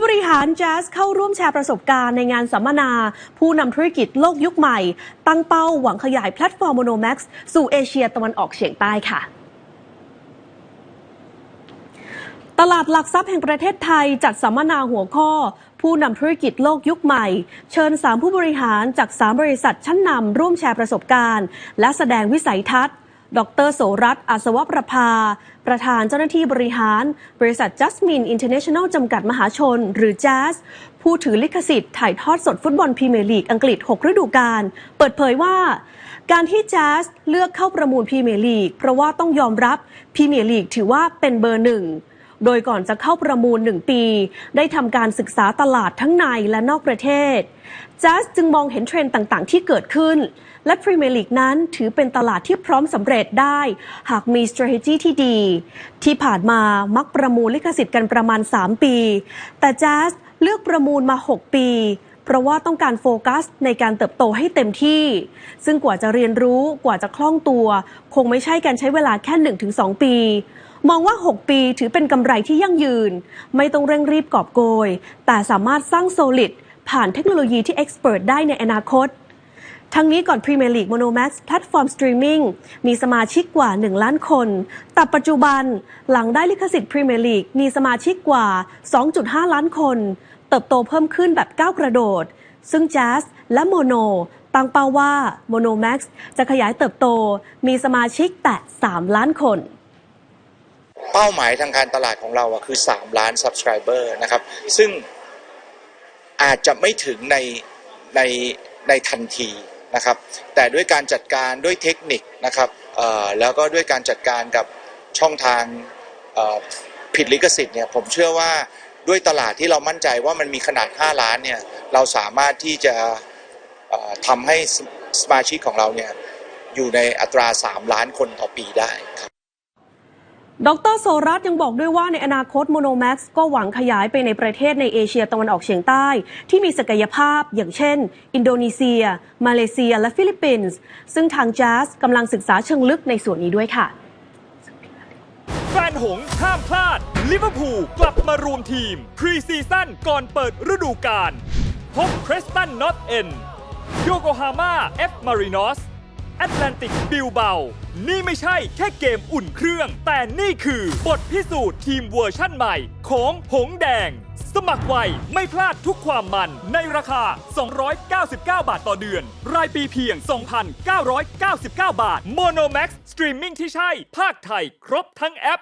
ผู้บริหารแจ๊สเข้าร่วมแชร์ประสบการณ์ในงานสัมมนา ผู้นำธุรกิจโลกยุคใหม่ ตั้งเป้าหวังขยายแพลตฟอร์มโมโนแม็กซ์สู่เอเชียตะวันออกเฉียงใต้ค่ะตลาดหลักทรัพย์แห่งประเทศไทยจัดสัมมนาหัวข้อ ผู้นำธุรกิจโลกยุคใหม่ เชิญ 3 ผู้บริหารจาก 3 บริษัทชั้นนำร่วมแชร์ประสบการณ์ และแสดงวิสัยทัศน์ ดรโสรัตอาสวประภา ประธานเจ้าหน้าที่บริหาร บริษัท Jasmine International จำกัดมหาชน หรือ Jazz ผู้ถือลิขสิทธิ์ถ่ายทอดสดฟุตบอลพรีเมียร์ลีกอังกฤษ 6 ฤดูกาล เปิดเผยว่า การที่ Jazz เลือกเข้าประมูลพรีเมียร์ลีก เพราะว่าต้องยอมรับพรีเมียร์ลีกถือว่าเป็นเบอร์หนึ่งโดยก่อนจะเข้าประมูล 1 ปี ได้ทำการศึกษาตลาดทั้งในและนอกประเทศ จัสจึงมองเห็นเทรนด์ต่างๆ ที่เกิดขึ้น และพรีเมียร์ลีกนั้นถือเป็นตลาดที่พร้อมสำเร็จได้ หากมี strategy ที่ดี ที่ผ่านมามักประมูลลิขสิทธิ์กันประมาณ 3 ปี แต่จัสเลือกประมูลมา 6 ปีเพราะว่าต้องการโฟกัสในการเติบโตให้เต็มที่ ซึ่งกว่าจะเรียนรู้กว่าจะคล่องตัว คงไม่ใช่การใช้เวลาแค่ 1-2 ปี มองว่า 6 ปีถือเป็นกำไรที่ยั่งยืน ไม่ต้องเร่งรีบกอบโกย แต่สามารถสร้างโซลิด ผ่านเทคโนโลยีที่เอ็กซ์เพรสได้ในอนาคต ทั้งนี้ก่อน Premier League Monomax แพลตฟอร์มสตรีมมิ่งมีสมาชิกกว่า 1 ล้านคน แต่ปัจจุบันหลังได้ลิขสิทธิ์ Premier League มีสมาชิกกว่า 2.5 ล้านคน เติบโตเพิ่มขึ้นแบบก้าวกระโดด ซึ่ง Jazz และ Mono ตั้งเป้าว่า Monomax จะขยายเติบโตมีสมาชิกแต่ 3 ล้านคนเป้าหมายทางการตลาดของเราคือ 3 ล้าน Subscriber นะครับ ซึ่ง อาจจะไม่ถึงในในในทันทีนะครับ แต่ด้วยการจัดการด้วยเทคนิคนะครับแล้วก็ด้วยการจัดการกับช่องทางผิดลิขสิทธิ์เนี่ยผมเชื่อว่าด้วยตลาดที่เรามั่นใจว่ามันมีขนาด 5 ล้านเนี่ยเราสามารถที่จะทำให้สสมาชิกของเราเนี่ยอยู่ในอัตรา 3 ล้านคนต่อปีได้ครับ ดรโซรัตน์ยังบอกด้วยว่าในอนาคต Monomax ก็หวังขยายไปในประเทศในเอเชียตะวันออกเฉียงใต้ ที่มีศักยภาพอย่างเช่น อินโดนีเซีย มาเลเซีย และฟิลิปปินส์ ซึ่งทาง Jazz กำลังศึกษาเชิงลึกในส่วนนี้ด้วยค่ะ แฟนหงส์ห้ามพลาด ลิเวอร์พูลกลับมารวมทีม พรีซีซั่นก่อนเปิดฤดูกาลพบเพรสตันนอตเอ็นโยโกฮาม่าเอฟมารินอส แอตแลนติกบิลเบา นี่ไม่ใช่แค่เกมอุ่นเครื่อง แต่นี่คือบทพิสูจน์ทีมเวอร์ชั่นใหม่ ของหงแดง สมัครไวไม่พลาดทุกความมันในราคา 299 บาทต่อเดือน รายปีเพียง 2,999 บาท Monomax สตรีมมิ่งที่ใช่ ภาคไทย ครบทั้งแอป